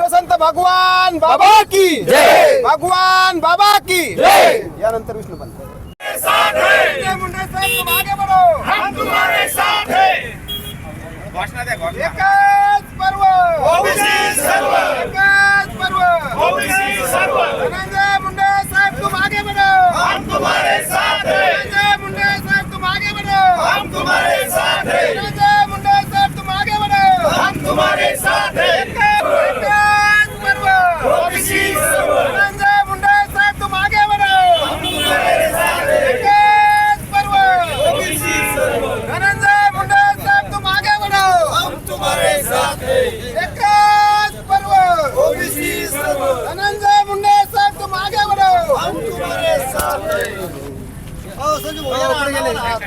राष्ट्रसंत भगवान बाबा की जय. भगवान बाबा की जय. यानंतर विष्णू पंत. है मुंडे साहेब तुम आगे बढ़ो. हम तुम्हारे साथ है एकच पर्व. ओबीसी सर्व. एकच पर्व. ओबीसी सर्व. धनंजय मुंडे साहेब तुम आगे बढ़ो. हम तुम्हारे साथ है धनंजय मुंडे साहेब तुम आगे बढ़ो. हम तुम्हारे साथ है धनंजय मुंडे साहेब तुम आगे बढ़ो हम तुम्हारे साथ है एकच पर्व ओबीसी सर्व धनंजय मुंडे साहेब तुम आगे बढ़ो हम तुम्हारे साथ है एकच पर्व ओबीसी सर्व धनंजय मुंडे साहेब तुम आगे बढ़ो हम तुम्हारे साथ है एकच पर्व ओबीसी सर्व धनंजय मुंडे साहेब तुम आगे बढ़ो हम तुम्हारे साथ है साथ है धनंजय मुंडे साहेब तुम आगे बढ़ो हम तुम्हारे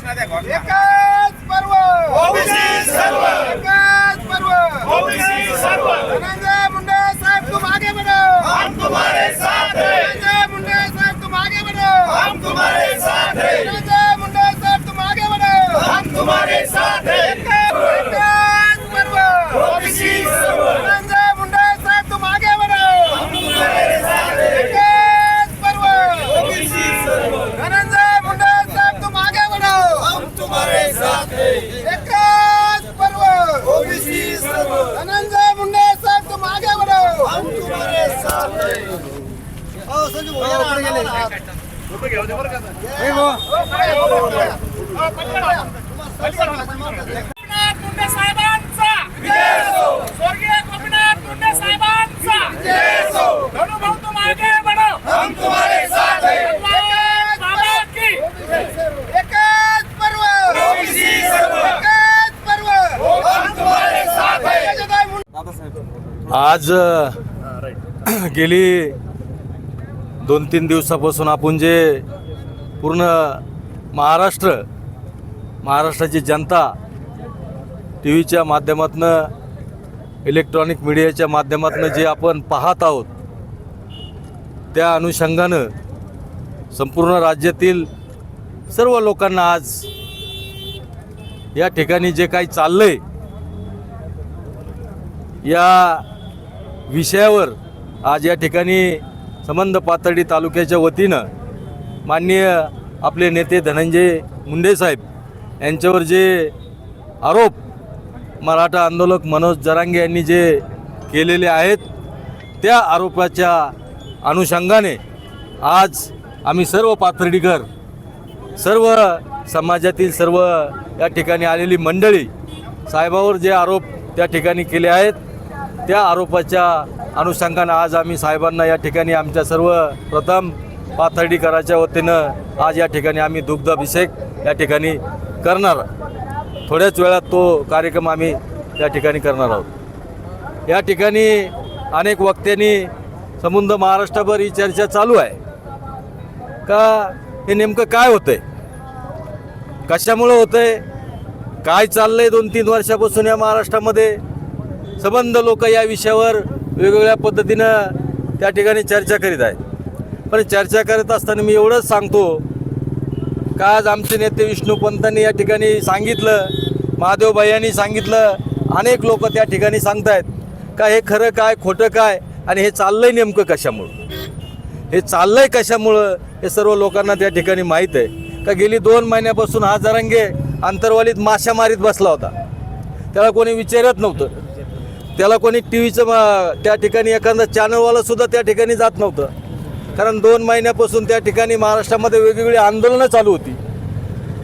साथ एकच पर्व ओबीसी सर्व एकच पर्व ओबीसी सर्व धनंजय मुंडे साहेब तुम आगे बढ़ो हम तुम्हारे साथ है धनंजय मुंडे साहेब तुम आगे बढ़ो हम तुम्हारे साथ है एकच पर्व ओबीसी सर्व धनंजय मुंडे साहेब तुम आगे बढ़ो हम तुम्हारे साथ है एकच पर्व ओबीसी सर्व धनंजय मुंडे साहेब तुम आगे बढ़ो हम तुम्हारे साथ है एकच पर्व ओबीसी सर्व धनंजय मुंडे साहेब तुम आगे बढ़ो हम तुम्हारे साथ है गोपीनाथ मुंडे साहेबांचा स्वर्गीय गोपीनाथ मुंडे साहेबांचा तुम आगे बढ़ो हम तुम्हारे साथ बाबा की एकच पर्व ओबीसी सर्व एकच पर्व हम तुम्हारे साथ आज गेली दोन तीन दिवसापासून आपण जे पूर्ण महाराष्ट्र महाराष्ट्राची जनता टी व्हीच्या माध्यमातून इलेक्ट्रॉनिक मीडियाच्या माध्यमातून जे आपण पाहत आहोत त्या अनुषंगानं संपूर्ण राज्यातील सर्व लोकांना आज या ठिकाणी जे काही चाललंय या विषयावर आज या ठिकाणी संबंध पातळी तालुक्याच्या वतीनं माननीय आपले नेते धनंजय मुंडे साहेब यांच्यावर जे आरोप मराठा आंदोलक मनोज जरांगे यांनी जे केलेले आहेत त्या आरोपाच्या अनुषंगाने आज आम्ही सर्व पाथर्डीकर सर्व समाजातील सर्व या ठिकाणी आलेली मंडळी साहेबावर जे आरोप त्या ठिकाणी केले आहेत त्या आरोपाच्या अनुषंगानं आज आम्ही साहेबांना या ठिकाणी आमच्या सर्व प्रथम पाथर्डीकराच्या वतीनं आज या ठिकाणी आम्ही दुग्धाभिषेक या ठिकाणी करणार. थोड्याच वेळात तो कार्यक्रम आम्ही या ठिकाणी करणार आहोत. या ठिकाणी अनेक वक्त्यांनी संबंध महाराष्ट्रभर ही चर्चा चालू आहे. का हे नेमकं काय होतंय? कशामुळं होतंय? काय चाललंय दोन तीन वर्षापासून या महाराष्ट्रामध्ये? संबंध लोक या विषयावर वेगवेगळ्या पद्धतीनं त्या ठिकाणी चर्चा करीत आहेत. पण चर्चा करत असताना मी एवढंच सांगतो का आज आमचे नेते विष्णूपंतांनी या ठिकाणी सांगितलं महादेव यांनी सांगितलं अनेक लोक त्या ठिकाणी सांगतायत का हे खरं काय खोटं काय आणि हे चाललंय नेमकं कशामुळं? हे चाललंय कशामुळं? हे सर्व लोकांना त्या ठिकाणी माहीत आहे. का गेली दोन महिन्यापासून हा जरांगे अंतरवालीत माशा मारीत बसला होता. त्याला कोणी विचारत नव्हतं. त्याला कोणी टी व्हीचं त्या ठिकाणी एखादा चॅनलवाला सुद्धा त्या ठिकाणी जात नव्हतं. कारण दोन महिन्यापासून त्या ठिकाणी महाराष्ट्रामध्ये वेगवेगळी आंदोलनं चालू होती.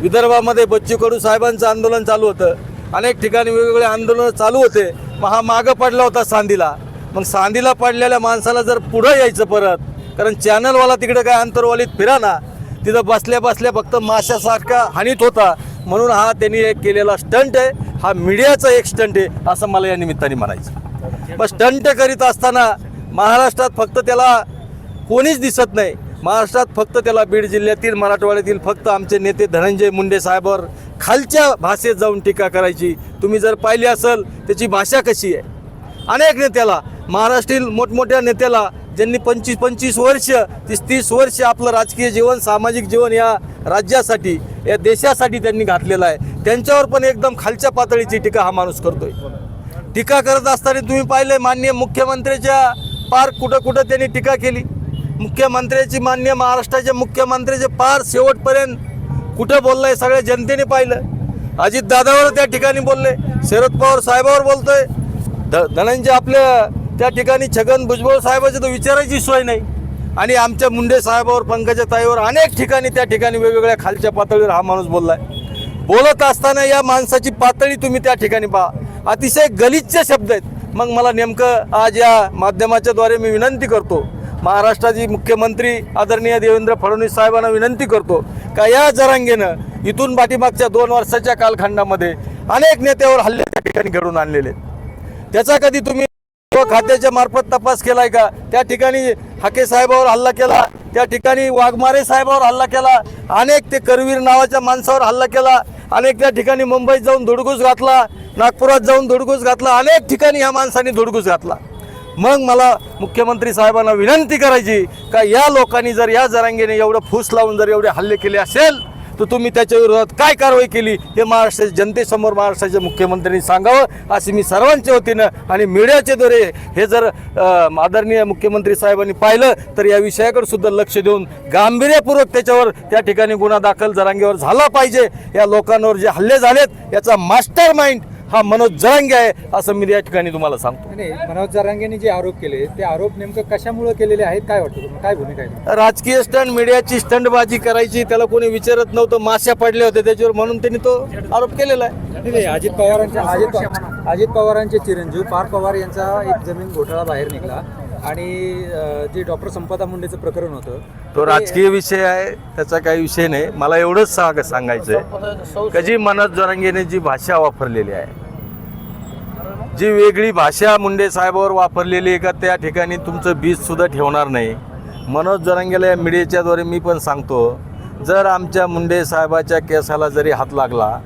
विदर्भामध्ये बच्चू कडू साहेबांचं आंदोलन चालू होतं. अनेक ठिकाणी वेगवेगळे आंदोलनं चालू होते. मग हा मागं पडला होता सांदीला. मग सांदीला पडलेल्या माणसाला जर पुढं यायचं परत कारण चॅनलवाला तिकडे काय अंतरवालीत फिरा ना तिथं बसल्या बसल्या फक्त माशासारखा हानीत होता. म्हणून हा त्यांनी एक केलेला स्टंट आहे. हा मीडियाचा एक स्टंट आहे असं मला या निमित्ताने म्हणायचं मग स्टंट करीत असताना महाराष्ट्रात फक्त त्याला कोणीच दिसत नाही. महाराष्ट्रात फक्त त्याला बीड जिल्ह्यातील मराठवाड्यातील फक्त आमचे नेते धनंजय मुंडे साहेबावर खालच्या भाषेत जाऊन टीका करायची. तुम्ही जर पाहिली असेल त्याची भाषा कशी आहे? अनेक नेत्याला महाराष्ट्रील मोठमोठ्या नेत्याला ज्यांनी पंचवीस पंचवीस वर्ष तीस तीस वर्ष आपलं राजकीय जीवन सामाजिक जीवन या राज्यासाठी या देशासाठी त्यांनी घातलेलं आहे. त्यांच्यावर पण एकदम खालच्या पातळीची टीका हा माणूस करतोय. टीका करत असताना तुम्ही पाहिलं माननीय मुख्यमंत्र्याच्या पार कुठं कुठं त्यांनी टीका केली. मुख्यमंत्र्याची मान्य महाराष्ट्राच्या मुख्यमंत्र्याचे पार शेवटपर्यंत कुठं बोललंय सगळ्या जनतेने पाहिलं. अजित दादावर त्या ठिकाणी बोलले शरद पवार साहेबावर बोलतोय. ध धनंजय आपल्या त्या ठिकाणी छगन भुजबळ साहेबाची तर विचारायची सोय नाही. आणि आमच्या मुंडे साहेबावर पंकजा ताईवर अनेक ठिकाणी त्या ठिकाणी वेगवेगळ्या खालच्या पातळीवर हा माणूस बोललाय. बोलत असताना या माणसाची पातळी तुम्ही त्या ठिकाणी पहा. अतिशय गलिच्छ शब्द आहेत. मग मला नेमकं आज या माध्यमाच्या द्वारे मी विनंती करतो. महाराष्ट्राची मुख्यमंत्री आदरणीय देवेंद्र फडणवीस साहेबांना विनंती करतो का या जरांगेनं इथून पाठीमागच्या दोन वर्षाच्या कालखंडामध्ये अनेक नेत्यावर हल्ले त्या ठिकाणी घडून आणलेले त्याचा कधी तुम्ही खात्याच्या मार्फत तपास केलाय का? त्या ठिकाणी हाके साहेबावर हल्ला केला त्या ठिकाणी वाघमारे साहेबावर हल्ला केला अनेक ते करवीर नावाच्या माणसावर हल्ला केला अनेक त्या ठिकाणी मुंबईत जाऊन धुडगूस घातला नागपुरात जाऊन धुडगूस घातला अनेक ठिकाणी ह्या माणसाने धुडगूस घातला. मग मला मुख्यमंत्री साहेबांना विनंती करायची का या लोकांनी जर या जरांगीने एवढं फूस लावून जर एवढे हल्ले केले असेल तर तुम्ही त्याच्या विरोधात काय कारवाई केली हे महाराष्ट्राच्या जनतेसमोर महाराष्ट्राच्या मुख्यमंत्र्यांनी सांगावं असे मी सर्वांच्या वतीनं आणि मीडियाच्याद्वारे हे जर आदरणीय मुख्यमंत्री साहेबांनी पाहिलं तर या विषयाकडे सुद्धा लक्ष देऊन गांभीर्यपूर्वक त्याच्यावर त्या ठिकाणी गुन्हा दाखल जरांगेवर झाला पाहिजे. या लोकांवर जे हल्ले झालेत याचा मास्टर माइंड हा मनोज जरांगे आहे असं मी या ठिकाणी तुम्हाला सांगतो. नाही मनोज जरांगेंनी जे आरोप केले ते आरोप नेमकं कशामुळे केलेले आहेत काय वाटतं तुम्हाला? काय भूमिका आहे? राजकीय स्टंट मीडियाची स्टंटबाजी करायची त्याला कोणी विचारत नव्हतं माश्या पडल्या होत्या त्याच्यावर म्हणून त्यांनी तो आरोप केलेला आहे. नाही, नाही, अजित पवारांच्या अजित अजित पवारांचे चिरंजीव पार पवार यांचा एक जमीन घोटाळा बाहेर निघला. आणि जे डॉक्टर संपदा मुंडेचं प्रकरण होतं तो राजकीय विषय आहे त्याचा काही विषय नाही. मला एवढंच सांग सांगायचं आहे का जी मनोज जरांगेने जी भाषा वापरलेली आहे जी वेगळी भाषा मुंडे साहेबावर वापरलेली आहे का त्या ठिकाणी तुमचं बीज सुद्धा ठेवणार नाही. मनोज जरांगेला या मीडियाच्याद्वारे मी पण सांगतो जर आमच्या मुंडे साहेबाच्या केसाला जरी हात लागला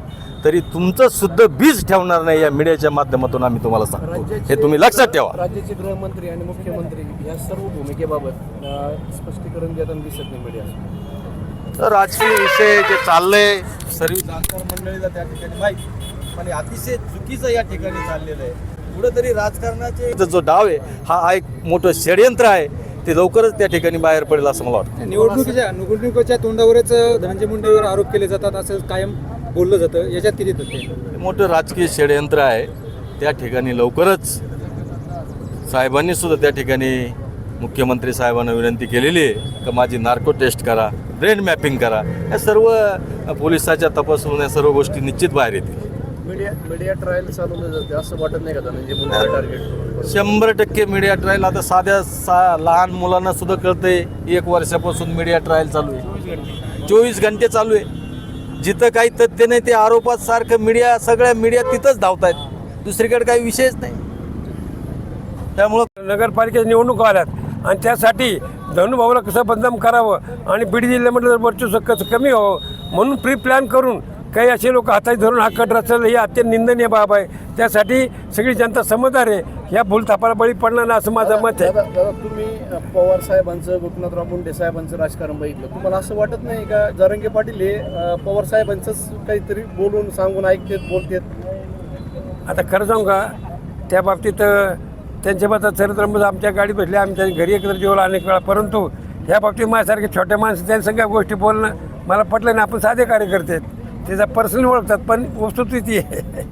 तरी तुमचं सुद्धा बीज ठेवणार नाही या मीडियाच्या माध्यमातून आम्ही तुम्हाला सांगतो. हे तुम्ही लक्षात ठेवा. राज्याचे गृहमंत्री आणि मुख्यमंत्री या सर्व भूमिकेबाबत अ, स्पष्टीकरण देताना दिसत नाही मीडिया. तर राजकीय विषय जे चाललंय सर्व जाणकार मंडळीला त्या ठिकाणी माहिती. पण हे अतिशय चुकीचं या ठिकाणी चाललेलं आहे. कुठेतरी राजकारणाचे जो- जो डाव आहे हा एक मोठं षडयंत्र आहे. ते लवकरच त्या ठिकाणी बाहेर पडेल असं मला वाटतं. निवडणुकीच्या निवडणुकीच्या तोंडावरच धनंजय मुंडेवर आरोप केले जातात असं कायम बोललं जातं याच्यात किती तथ्य आहे? मोठं राजकीय षडयंत्र आहे. त्या ठिकाणी लवकरच साहेबांनी सुद्धा त्या ठिकाणी मुख्यमंत्री साहेबांना विनंती केलेली आहे का माझी नार्को टेस्ट करा ब्रेन मॅपिंग करा. या सर्व पोलिसाच्या तपासून या सर्व गोष्टी निश्चित बाहेर येतील. मीडिया मीडिया ट्रायल चालवलं जाते असं वाटत नाही का टार्गेट शंभर टक्के मीडिया ट्रायल आता साध्या सा लहान मुलांना सुद्धा कळतंय एक वर्षापासून मीडिया ट्रायल चालू आहे. चोवीस घंटे चालू आहे. जिथं काही तथ्य नाही ते आरोपात सारखं मीडिया सगळ्या मीडिया तिथंच धावतायत. दुसरीकडे काही विषयच नाही. त्यामुळं नगरपालिकेच्या निवडणूक आल्यात. आणि त्यासाठी धनुभाऊला कसं बदनाम करावं आणि बीड जिल्ह्यामध्ये जर वर्चस्व कसं कमी व्हावं म्हणून प्री प्लॅन करून काही असे लोक हाताची धरून हा कट रचलं ही अत्यंत निंदनीय बाब आहे. त्यासाठी सगळी जनता समजदार आहे. या भूलथापाला बळी पडणार नाही असं माझं मत आहे. दादा तुम्ही पवार साहेबांचं गोपीनाथराव मुंडे साहेबांचं राजकारण बघितलं. तुम्हाला असं वाटत नाही का? जरंगे पाटील हे पवार साहेबांचंच काहीतरी बोलून सांगून ऐकतेत बोलतेत? आता खरं सांगू का? त्या बाबतीत अ, त्यांच्या बाबतीत चरित्रमध्ये आमच्या गाडी बसले आमच्या घरी एकत्र जेवलं अनेक वेळा. परंतु ह्या बाबतीत माझ्यासारखे छोट्या माणसं त्यांच्या सगळ्या गोष्टी बोलणं मला पटलं नाही. आपण साधे कार्यकर्ते आहेत. त्याचा पर्सन ओळखतात पण वस्तुस्थिती आहे.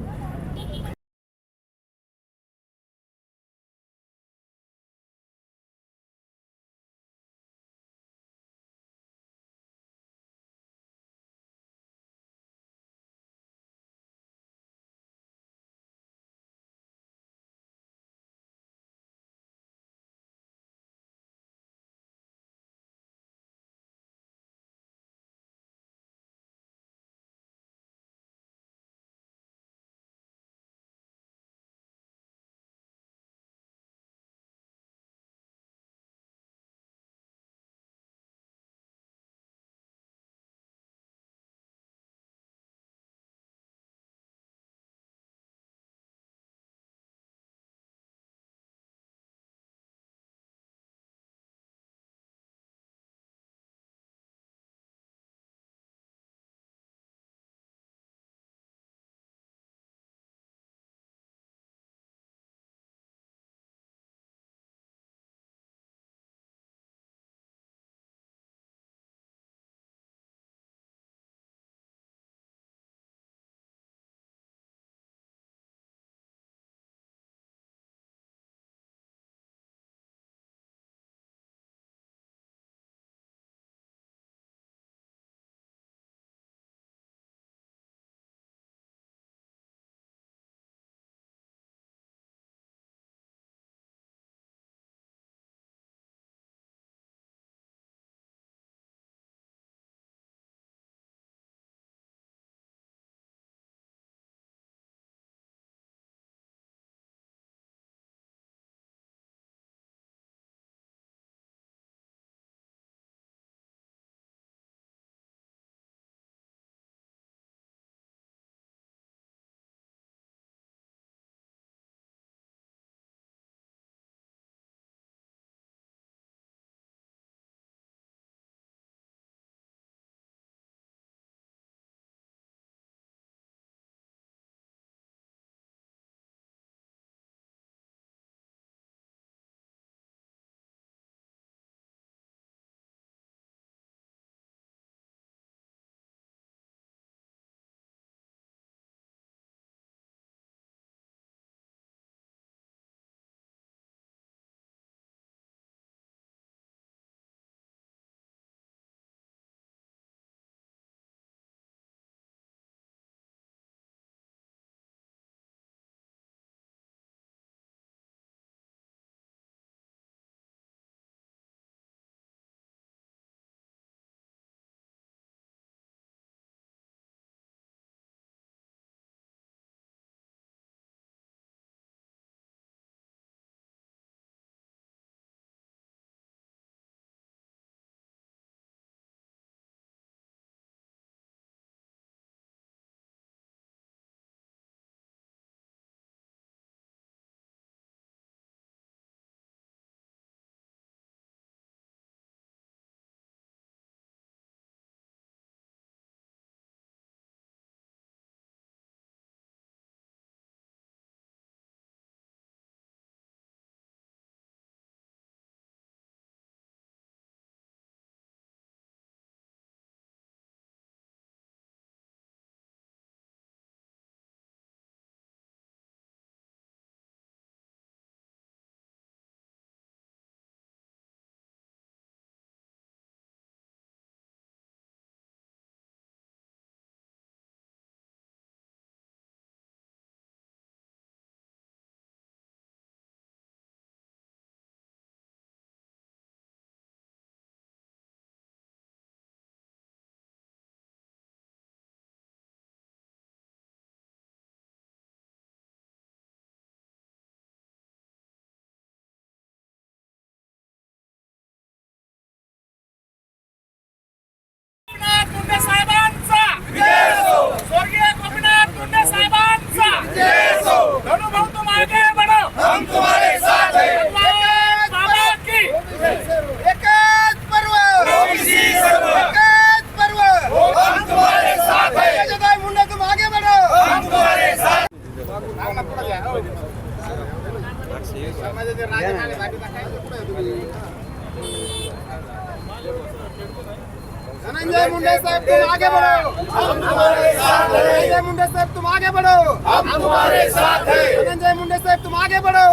साहब तुम आगे बढ़ो. हम तुम्हारे साथ हैं। मुंडे साहब तुम आगे बढ़ो. हम तुम्हारे साथ हैं। धनंजय मुंडे साहब तुम आगे बढ़ो.